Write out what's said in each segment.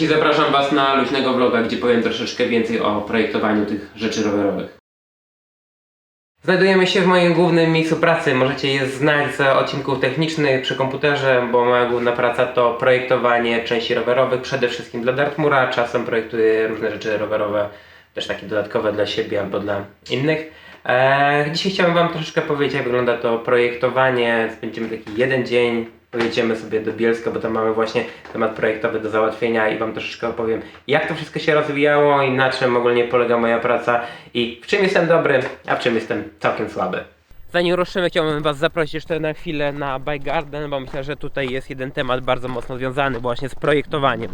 Dzisiaj zapraszam Was na luźnego vloga, gdzie powiem troszeczkę więcej o projektowaniu tych rzeczy rowerowych. Znajdujemy się w moim głównym miejscu pracy. Możecie je znać z odcinków technicznych przy komputerze, bo moja główna praca to projektowanie części rowerowych, przede wszystkim dla Dartmura. Czasem projektuję różne rzeczy rowerowe, też takie dodatkowe dla siebie albo dla innych. Eee, dzisiaj chciałem Wam troszeczkę powiedzieć, jak wygląda to projektowanie. Spędzimy taki jeden dzień, pojedziemy sobie do Bielska, bo tam mamy właśnie temat projektowy do załatwienia i Wam troszeczkę opowiem, jak to wszystko się rozwijało i na czym ogólnie polega moja praca i w czym jestem dobry, a w czym jestem całkiem słaby. Zanim ruszymy, chciałbym Was zaprosić jeszcze na chwilę na Bike Garden, bo myślę, że tutaj jest jeden temat bardzo mocno związany właśnie z projektowaniem.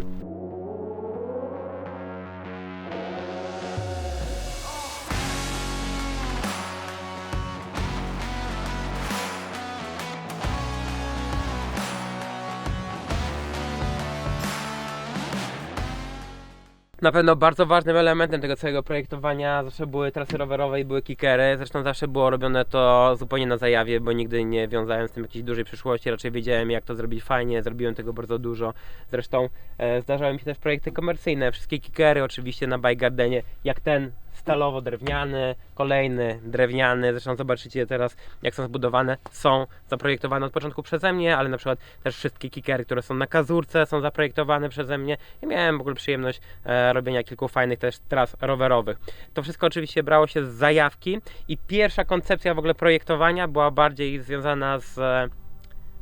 Na pewno bardzo ważnym elementem tego całego projektowania zawsze były trasy rowerowe i były kickery. Zresztą zawsze było robione to zupełnie na zajawie, bo nigdy nie wiązałem z tym jakiejś dużej przyszłości. Raczej wiedziałem, jak to zrobić fajnie, zrobiłem tego bardzo dużo. Zresztą e, zdarzały mi się też projekty komercyjne. Wszystkie kickery oczywiście na Bike Gardenie, jak ten stalowo-drewniany, kolejny drewniany. Zresztą zobaczycie teraz, jak są zbudowane. Są zaprojektowane od początku przeze mnie, ale na przykład też wszystkie kickery, które są na kazurce, są zaprojektowane przeze mnie. I miałem w ogóle przyjemność e, robienia kilku fajnych też tras rowerowych. To wszystko oczywiście brało się z zajawki i pierwsza koncepcja w ogóle projektowania była bardziej związana z e,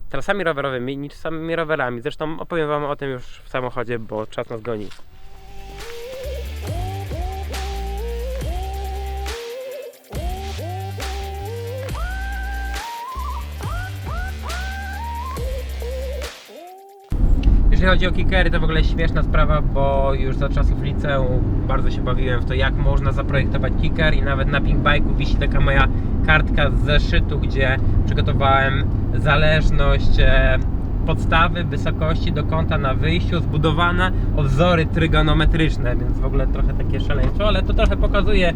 trasami rowerowymi niż samymi rowerami. Zresztą opowiem Wam o tym już w samochodzie, bo czas nas goni. Jeżeli chodzi o kickery, to w ogóle śmieszna sprawa, bo już za czasów liceum bardzo się bawiłem w to, jak można zaprojektować kicker i nawet na Pinkbike'u wisi taka moja kartka z zeszytu, gdzie przygotowałem zależność e, podstawy, wysokości do kąta na wyjściu, zbudowane o wzory trygonometryczne, więc w ogóle trochę takie szaleństwo, ale to trochę pokazuje,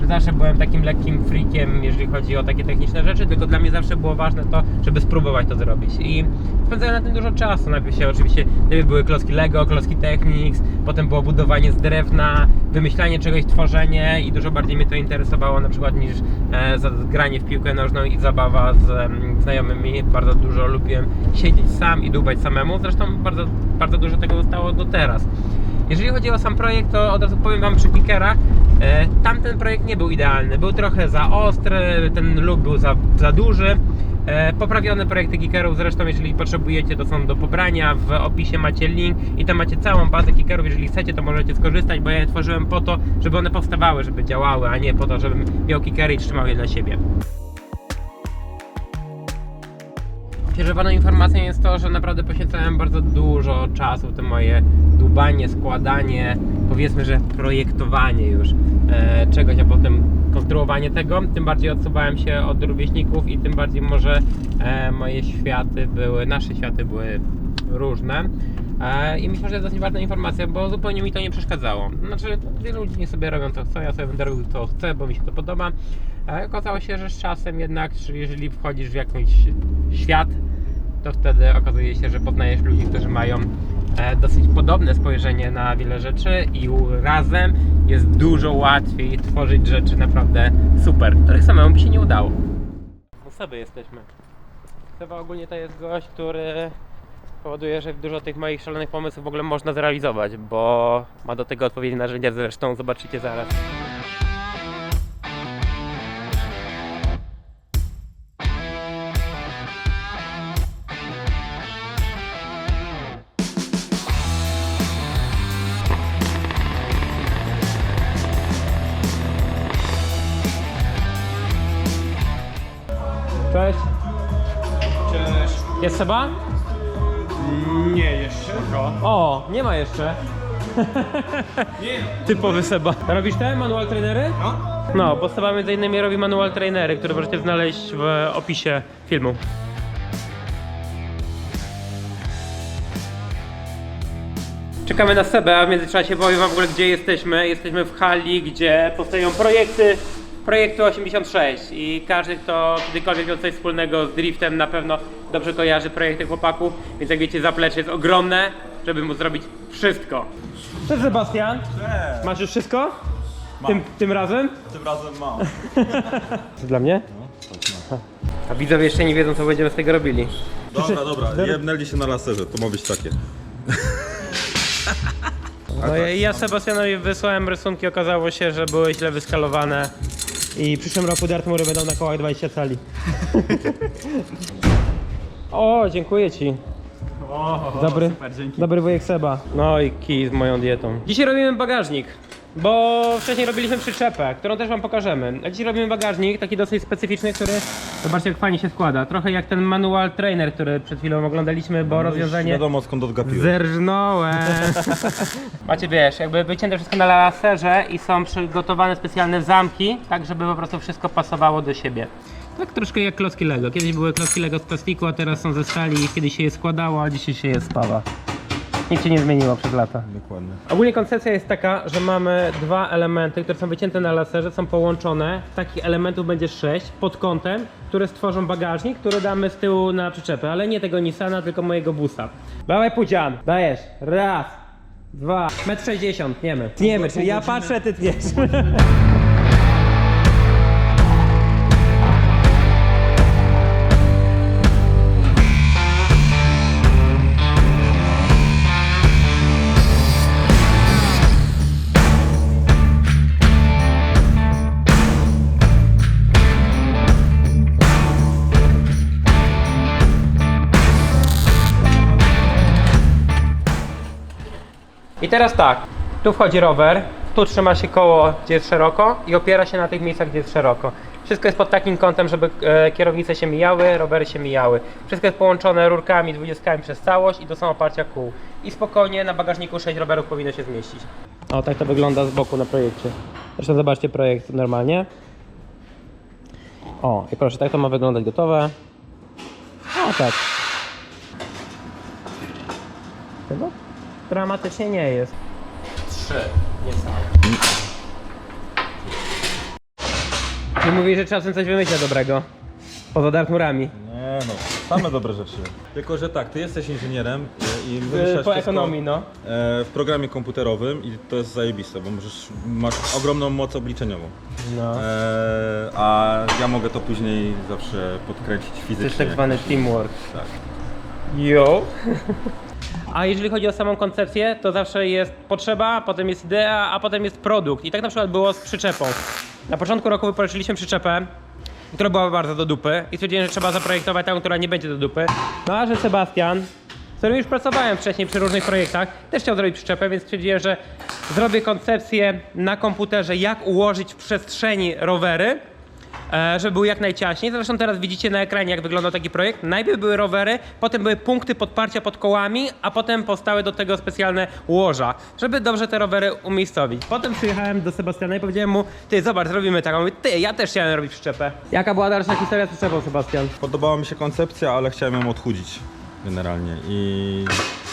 że zawsze byłem takim lekkim freakiem, jeżeli chodzi o takie techniczne rzeczy, tylko dla mnie zawsze było ważne to, żeby spróbować to zrobić. I spędzałem na tym dużo czasu, najpierw się oczywiście, najpierw były klocki Lego, klocki Technics, potem było budowanie z drewna, wymyślanie czegoś, tworzenie i dużo bardziej mnie to interesowało na przykład niż e, granie w piłkę nożną i zabawa z em, znajomymi, bardzo dużo lubiłem siedzieć sam i dłubać samemu, zresztą bardzo, bardzo dużo tego zostało do teraz. Jeżeli chodzi o sam projekt, to od razu powiem Wam przy kickerach, e, tamten projekt nie był idealny, był trochę za ostry, ten luk był za, za duży. E, poprawione projekty kickerów, zresztą jeżeli potrzebujecie, to są do pobrania, w opisie macie link i tam macie całą bazę kickerów, jeżeli chcecie, to możecie skorzystać, bo ja je tworzyłem po to, żeby one powstawały, żeby działały, a nie po to, żebym miał kickery i trzymał je dla siebie. Pierwszowaną informacją jest to, że naprawdę poświęcałem bardzo dużo czasu w to moje dłubanie, składanie, powiedzmy, że projektowanie już e, czegoś, a potem konstruowanie tego. Tym bardziej odsuwałem się od rówieśników i tym bardziej może e, moje światy były, nasze światy były różne. E, I myślę, że jest dosyć ważna informacja, bo zupełnie mi to nie przeszkadzało. Znaczy, wielu ludzi nie sobie robią co chcą, ja sobie będę robił co chcę, bo mi się to podoba. E, Okazało się, że z czasem jednak, jeżeli wchodzisz w jakiś świat, to wtedy okazuje się, że poznajesz ludzi, którzy mają dosyć podobne spojrzenie na wiele rzeczy i u- razem jest dużo łatwiej tworzyć rzeczy naprawdę super, których samemu by się nie udało. No sobie jesteśmy. Seba ogólnie to jest gość, który powoduje, że dużo tych moich szalonych pomysłów w ogóle można zrealizować, bo ma do tego odpowiednie narzędzia, zresztą zobaczycie zaraz. Jest Seba? Nie, jeszcze. O, nie ma jeszcze. Nie. Typowy Seba. Robisz te manual trainery? No. No, bo Seba między innymi robi manual trainery, które możecie znaleźć w opisie filmu. Czekamy na Sebę, a w międzyczasie powiem wam w ogóle gdzie jesteśmy. Jesteśmy w hali, gdzie powstają projekty projektu 86 i każdy kto kiedykolwiek miał coś wspólnego z driftem na pewno dobrze kojarzy projekty chłopaków, więc jak wiecie zaplecze jest ogromne, żeby móc zrobić wszystko. Cześć Sebastian. Cześć. Masz już wszystko? Mam. Tym, tym razem? Tym razem mam. To dla mnie? A widzowie jeszcze nie wiedzą co będziemy z tego robili. Dobra, dobra, jebnęli się na laserze, to ma być takie. No ja, ja Sebastianowi wysłałem rysunki, okazało się, że były źle wyskalowane i w przyszłym roku Dartmury będą na kołach 20 cali. o, dziękuję Ci. Dobry, dobry wujek Seba. No i kij z moją dietą. Dzisiaj robimy bagażnik, bo wcześniej robiliśmy przyczepę, którą też Wam pokażemy. A dzisiaj robimy bagażnik, taki dosyć specyficzny, który, zobaczcie jak fajnie się składa. Trochę jak ten manual trainer, który przed chwilą oglądaliśmy, bo rozwiązanie... Wiadomo skąd odgapiłem. Zerżnąłem. Macie wiesz, jakby wycięte wszystko na laserze i są przygotowane specjalne zamki, tak żeby po prostu wszystko pasowało do siebie. Tak troszkę jak klocki Lego. Kiedyś były klocki Lego z plastiku, a teraz są ze stali i kiedyś się je składało, a dzisiaj się je spawa. Nic się nie zmieniło przez lata. Dokładnie. Ogólnie koncepcja jest taka, że mamy dwa elementy, które są wycięte na laserze, są połączone. Takich elementów będzie sześć pod kątem, które stworzą bagażnik, który damy z tyłu na przyczepę, ale nie tego Nissana, tylko mojego busa. Dawaj Pudzian, dajesz. Raz, dwa, metr sześćdziesiąt, tniemy. Tniemy, czyli ja patrzę, ty tniesz. teraz tak, tu wchodzi rower, tu trzyma się koło, gdzie jest szeroko i opiera się na tych miejscach, gdzie jest szeroko. Wszystko jest pod takim kątem, żeby e, kierownice się mijały, rowery się mijały. Wszystko jest połączone rurkami, dwudziestkami przez całość i to są oparcia kół. I spokojnie na bagażniku 6 rowerów powinno się zmieścić. O, tak to wygląda z boku na projekcie. Zresztą zobaczcie projekt normalnie. O, i proszę, tak to ma wyglądać gotowe. O, tak. Chyba dramatycznie nie jest. Trzy, niecałe. Ty mówisz, że czasem coś wymyślę dobrego. Poza dartmurami. Nie no, same dobre rzeczy. Tylko, że tak, ty jesteś inżynierem e, i wymyślasz Po wszystko, ekonomii, no. e, w programie komputerowym i to jest zajebiste, bo możesz, masz ogromną moc obliczeniową. no. E, a ja mogę to później zawsze podkręcić To fizycznie. jest tak zwany teamwork. Tak. Yo. A jeżeli chodzi o samą koncepcję, to zawsze jest potrzeba, potem jest idea, a potem jest produkt. I tak na przykład było z przyczepą. Na początku roku wypożyczyliśmy przyczepę, która była bardzo do dupy i stwierdziłem, że trzeba zaprojektować taką, która nie będzie do dupy. No a że Sebastian, z którym już pracowałem wcześniej przy różnych projektach, też chciał zrobić przyczepę, więc stwierdziłem, że zrobię koncepcję na komputerze, jak ułożyć w przestrzeni rowery, żeby był jak najciaśniej. Zresztą teraz widzicie na ekranie, jak wyglądał taki projekt. Najpierw były rowery, potem były punkty podparcia pod kołami, a potem powstały do tego specjalne łoża, żeby dobrze te rowery umiejscowić. Potem przyjechałem do Sebastiana i powiedziałem mu, ty zobacz, zrobimy taką. Mówi, ty, ja też chciałem robić przyczepę. Jaka była dalsza historia z przyczepą, Sebastian? Podobała mi się koncepcja, ale chciałem ją odchudzić generalnie i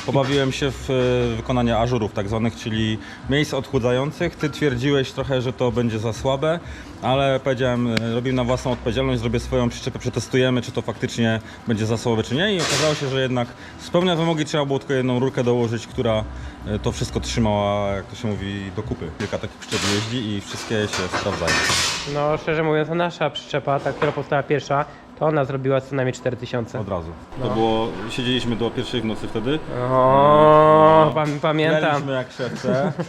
pobawiłem się w e, wykonanie ażurów tak zwanych, czyli miejsc odchudzających. Ty twierdziłeś trochę, że to będzie za słabe, ale powiedziałem, e, robimy na własną odpowiedzialność, zrobię swoją przyczepę, przetestujemy, czy to faktycznie będzie za słabe, czy nie i okazało się, że jednak spełnia wymogi, trzeba było tylko jedną rurkę dołożyć, która e, to wszystko trzymała, jak to się mówi, do kupy. Kilka takich przyczep jeździ i wszystkie się sprawdzają. No, szczerze mówiąc, to nasza przyczepa, ta, która powstała pierwsza, to ona zrobiła co najmniej 4000. Od razu. To było, siedzieliśmy do pierwszej w nocy wtedy. O, pam- pamiętam. Graliśmy jak chce.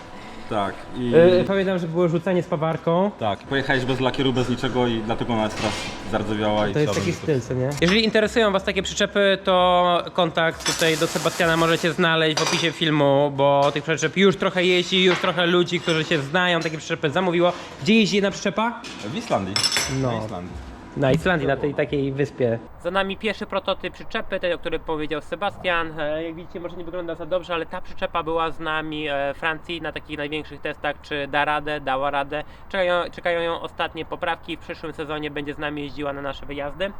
Tak. I Yy, pamiętam, że było rzucanie z pawarką. tak, pojechałeś bez lakieru, bez niczego i dlatego nawet teraz zardzewiała i To jest taki styl, co nie? Jeżeli interesują Was takie przyczepy, to kontakt tutaj do Sebastiana możecie znaleźć w opisie filmu, bo tych przyczep już trochę jeździ, już trochę ludzi, którzy się znają, takie przyczepy zamówiło. Gdzie jeździ jedna przyczepa? W Islandii. No. Na Islandii. Na Islandii, na tej takiej wyspie. Za nami pierwszy prototyp przyczepy, tej, o której powiedział Sebastian. E, Jak widzicie, może nie wygląda za dobrze, ale ta przyczepa była z nami e, w Francji na takich największych testach, czy da radę, dała radę. Czekają, czekają ją ostatnie poprawki, w przyszłym sezonie będzie z nami jeździła na nasze wyjazdy.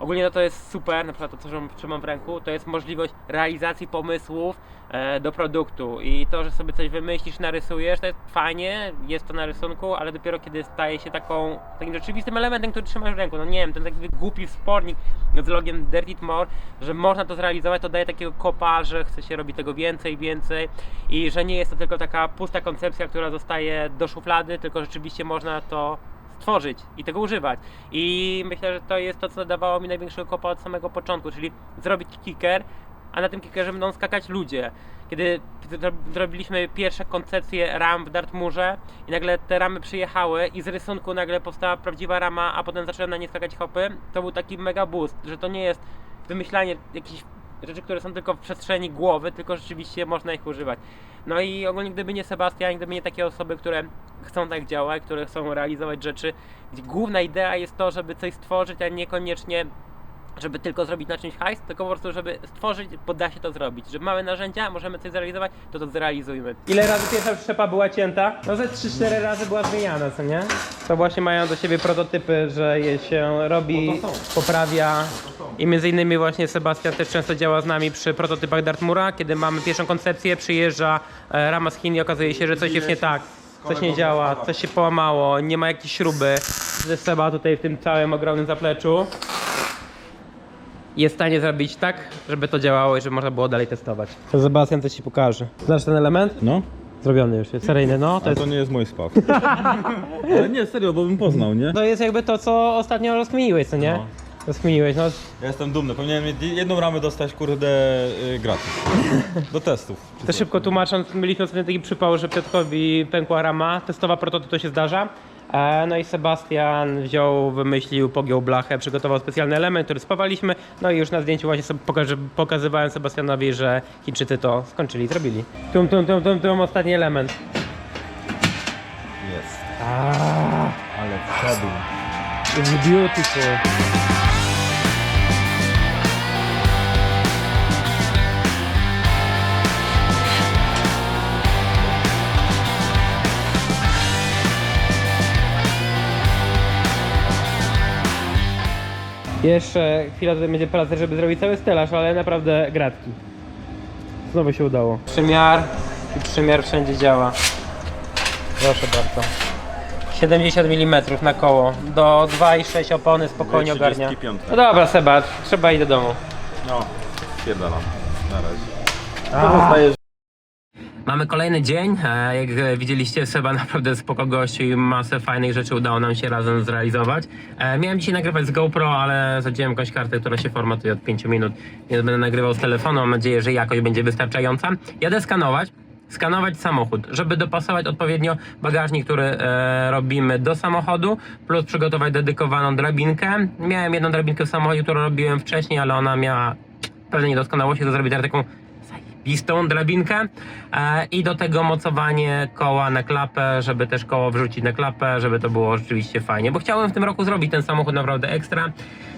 Ogólnie no to jest super, na przykład to, co trzymam w ręku, to jest możliwość realizacji pomysłów e, do produktu. I to, że sobie coś wymyślisz, narysujesz, to jest fajnie, jest to na rysunku, ale dopiero kiedy staje się taką, takim rzeczywistym elementem, który trzymasz w ręku, no nie wiem, ten taki głupi spornik z logiem Dirty More, że można to zrealizować, to daje takiego kopa, że chce się robić tego więcej, więcej i że nie jest to tylko taka pusta koncepcja, która zostaje do szuflady, tylko rzeczywiście można to stworzyć i tego używać. I myślę, że to jest to, co dawało mi największego kopa od samego początku, czyli zrobić kicker, a na tym kickerze będą skakać ludzie. Kiedy zro- zrobiliśmy pierwsze koncepcje ram w Dartmurze i nagle te ramy przyjechały i z rysunku nagle powstała prawdziwa rama, a potem zaczęły na nie skakać hopy, to był taki mega boost, że to nie jest wymyślanie jakichś rzeczy, które są tylko w przestrzeni głowy, tylko rzeczywiście można ich używać. No i ogólnie gdyby nie Sebastian, gdyby nie takie osoby, które chcą tak działać, które chcą realizować rzeczy, gdzie główna idea jest to, żeby coś stworzyć, a niekoniecznie żeby tylko zrobić na czymś hajs, tylko po prostu, żeby stworzyć, bo da się to zrobić. Że mamy narzędzia, możemy coś zrealizować, to to zrealizujmy. Ile razy pierwsza przyczepa była cięta? No ze 3-4 razy była zmieniana, co nie? To właśnie mają do siebie prototypy, że je się robi, poprawia. I między innymi właśnie Sebastian też często działa z nami przy prototypach Dartmura, kiedy mamy pierwszą koncepcję, przyjeżdża e, rama z Chin i okazuje się, że coś jest nie tak. Coś nie działa, coś się połamało, nie ma jakiejś śruby. Że Seba tutaj w tym całym ogromnym zapleczu jest w stanie zrobić tak, żeby to działało i żeby można było dalej testować. To Sebastian coś ci pokaże. Znasz ten element? No, Zrobiony już jest. Seryjny, no. To ale jest, to nie jest mój spaw. ale nie, serio, bo bym poznał, nie? to jest jakby to, co ostatnio rozkminiłeś, co nie? No. Rozkminiłeś, no. Ja jestem dumny, powinienem jedną ramę dostać, kurde, y, gratis. Do testów. To szybko tłumacząc, mieliśmy sobie taki przypał, że Piotrkowi pękła rama, testowa prototyp to się zdarza. E, No i Sebastian wziął, wymyślił, pogiął blachę, przygotował specjalny element, który spawaliśmy. No i już na zdjęciu właśnie sobie pokazywałem Sebastianowi, że Chińczycy to skończyli, zrobili. Tum, tum, tum, tum, tum, ostatni element. Jest. Aaaa, Ale wszedł. it's beautiful. Jeszcze chwila tutaj będzie pracy, żeby zrobić cały stelaż, ale naprawdę gratki. Znowu się udało. Przymiar i przymiar wszędzie działa. Proszę bardzo. 70 mm na koło. Do 2,6 opony spokojnie ogarnia. 35. No dobra Seba, trzeba iść do domu. No, spierdalam. Na razie. Mamy kolejny dzień. E, Jak e, widzieliście, Seba naprawdę spoko gościu i masę fajnych rzeczy udało nam się razem zrealizować. E, Miałem dzisiaj nagrywać z GoPro, ale zadziałem jakąś kartę, która się formatuje od 5 minut, więc będę nagrywał z telefonu. Mam nadzieję, że jakość będzie wystarczająca. Jadę skanować. Skanować samochód, żeby dopasować odpowiednio bagażnik, który e, robimy do samochodu, plus przygotować dedykowaną drabinkę. Miałem jedną drabinkę w samochodzie, którą robiłem wcześniej, ale ona miała pewne niedoskonałości, to zrobić taką zajebistą drabinkę e, i do tego mocowanie koła na klapę, żeby też koło wrzucić na klapę, żeby to było rzeczywiście fajnie, bo chciałem w tym roku zrobić ten samochód naprawdę ekstra.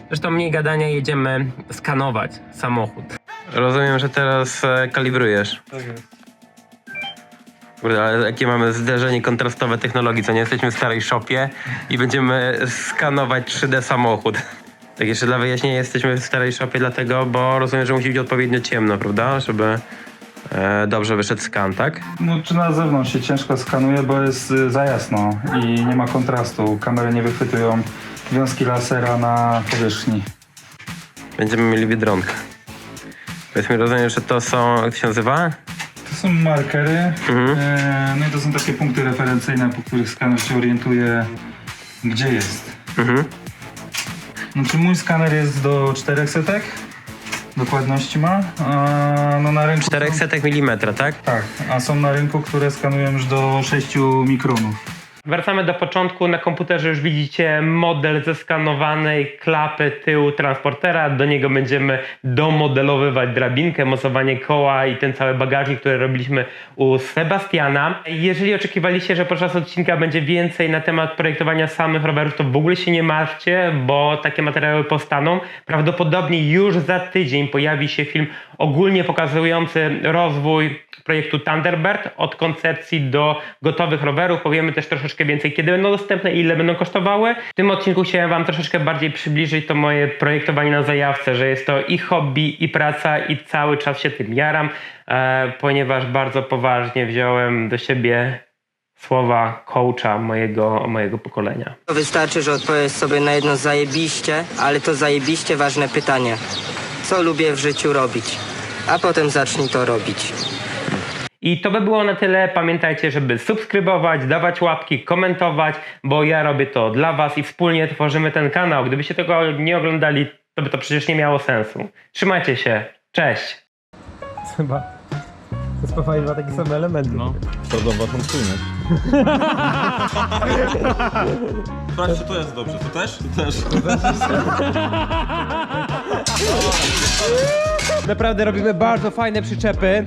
Zresztą mniej gadania, jedziemy skanować samochód. Rozumiem, że teraz e, kalibrujesz. Tak jest. Kurde, ale jakie mamy zderzenie kontrastowe technologii, co nie jesteśmy w starej shopie i będziemy skanować 3D samochód. Tak jeszcze dla wyjaśnienia, jesteśmy w starej shopie dlatego, bo rozumiem, że musi być odpowiednio ciemno, prawda? Żeby e, dobrze wyszedł skan, tak? No, czy na zewnątrz się ciężko skanuje, bo jest y, za jasno i nie ma kontrastu. Kamery nie wychwytują wiązki lasera na powierzchni. Będziemy mieli biedronkę. Powiedzmy, rozumiem, że to są, jak to się nazywa? To są markery, Mhm. e, no i to są takie punkty referencyjne, po których skaner się orientuje, gdzie jest. Mhm. Znaczy mój skaner jest do 4 setek, dokładności ma, a no na rynku... 400 mm, tak? Tak, a są na rynku, które skanują już do 6 mikronów. Wracamy do początku. Na komputerze już widzicie model zeskanowanej klapy tyłu transportera. Do niego będziemy domodelowywać drabinkę, mocowanie koła i ten cały bagażnik, który robiliśmy u Sebastiana. Jeżeli oczekiwaliście, że podczas odcinka będzie więcej na temat projektowania samych rowerów, to w ogóle się nie martwcie, bo takie materiały powstaną. Prawdopodobnie już za tydzień pojawi się film ogólnie pokazujący rozwój projektu Thunderbird od koncepcji do gotowych rowerów. Powiemy też troszeczkę troszkę więcej, kiedy będą dostępne i ile będą kosztowały. W tym odcinku chciałem Wam troszeczkę bardziej przybliżyć to moje projektowanie na zajawce, że jest to i hobby, i praca, i cały czas się tym jaram, e, ponieważ bardzo poważnie wziąłem do siebie słowa coacha mojego, mojego pokolenia. Wystarczy, że odpowiesz sobie na jedno zajebiście, ale to zajebiście ważne pytanie. Co lubię w życiu robić? A potem zacznij to robić. I to by było na tyle. Pamiętajcie, żeby subskrybować, dawać łapki, komentować, bo ja robię to dla Was i wspólnie tworzymy ten kanał. Gdybyście tego nie oglądali, to by to przecież nie miało sensu. Trzymajcie się. Cześć. Chyba. Spawali dwa takie same elementy. No, spójność. Sprawdź, czy to jest dobrze. To też? To też. Naprawdę robimy bardzo fajne przyczepy.